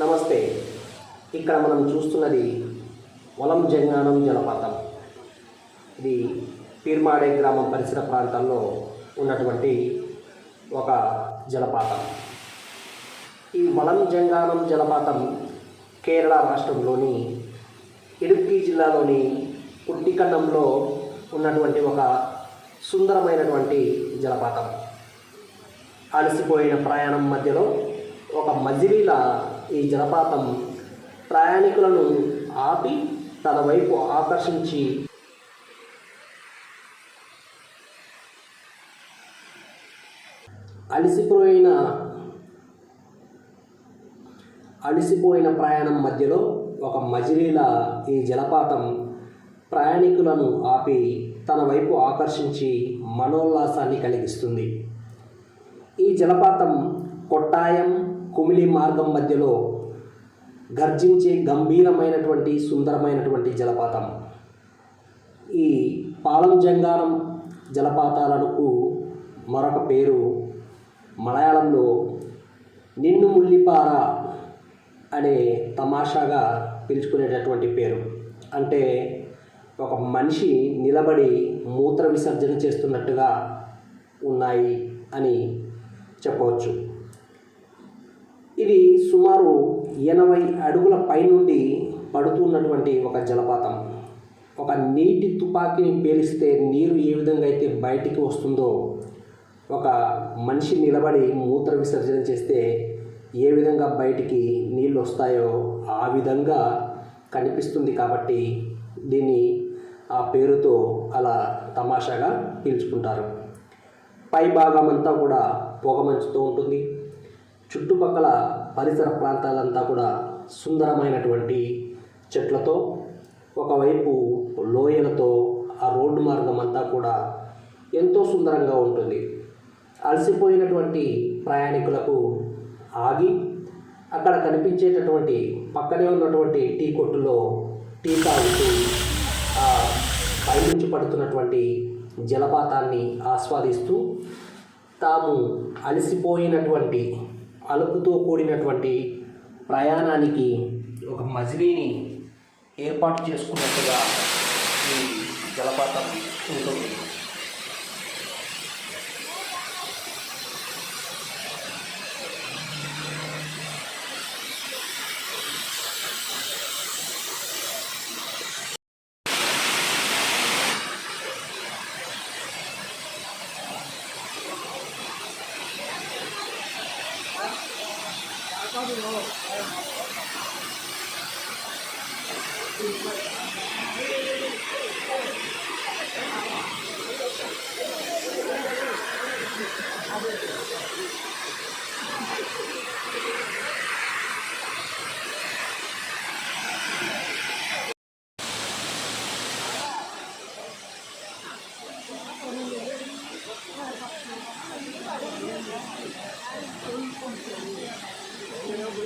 నమస్తే. ఇక్కడ మనం చూస్తున్నది వలం జంగానం జలపాతం. ఇది పీర్మాడే గ్రామం పరిసర ప్రాంతాల్లో ఉన్నటువంటి ఒక జలపాతం. ఈ వలం జంగానం జలపాతం కేరళ రాష్ట్రంలోని ఇడుక్కి జిల్లాలోని పుట్టికండంలో ఉన్నటువంటి ఒక సుందరమైనటువంటి జలపాతం. అలసిపోయిన ప్రయాణం మధ్యలో ఒక మజిలీల ఈ జలపాతం ప్రయాణికులను ఆపి తన వైపు ఆకర్షించి అలసిపోయిన అలసిపోయిన ప్రయాణం మధ్యలో ఒక మజిలీల ఈ జలపాతం ప్రయాణికులను ఆపి తన వైపు ఆకర్షించి మనోల్లాసాన్ని కలిగిస్తుంది. ఈ జలపాతం కొట్టాయం కుమిలి మార్గం మధ్యలో గర్జించే గంభీరమైనటువంటి సుందరమైనటువంటి జలపాతం. ఈ పాలం జంగారం జలపాతాలకు మరొక పేరు మలయాళంలో నిన్ను ముల్లిపార అనే తమాషాగా పిలుచుకునేటటువంటి పేరు. అంటే ఒక మనిషి నిలబడి మూత్ర విసర్జన చేస్తున్నట్టుగా ఉన్నాయి అని చెప్పవచ్చు. ఇది సుమారు ఎనభై అడుగుల పైనుండి పడుతున్నటువంటి ఒక జలపాతం. ఒక నీటి తుపాకీని పేలిస్తే నీరు ఏ విధంగా అయితే బయటికి వస్తుందో ఒక మనిషి నిలబడి మూత్ర విసర్జన చేస్తే ఏ విధంగా బయటికి నీళ్ళు వస్తాయో ఆ విధంగా కనిపిస్తుంది కాబట్టి దీన్ని ఆ పేరుతో అలా తమాషాగా పీల్చుకుంటారు. పై భాగం అంతా కూడా పొగమంచుతూ ఉంటుంది. చుట్టుపక్కల పరిసర ప్రాంతాలంతా కూడా సుందరమైనటువంటి చెట్లతో ఒకవైపు లోయలతో ఆ రోడ్డు మార్గం అంతా కూడా ఎంతో సుందరంగా ఉంటుంది. అలసిపోయినటువంటి ప్రయాణికులకు ఆగి అక్కడ కనిపించేటటువంటి పక్కనే ఉన్నటువంటి టీ కొట్టులో టీ తాగుతూ ఆ పైనుంచి పడుతున్నటువంటి జలపాతాన్ని ఆస్వాదిస్తూ తాము అలసిపోయినటువంటి అలుపుతో కూడినటువంటి ప్రయాణానికి ఒక మజిలీని ఏర్పాటు చేసుకున్నట్టుగా ఈ జలపాతం ఉంటుంది. あるよ。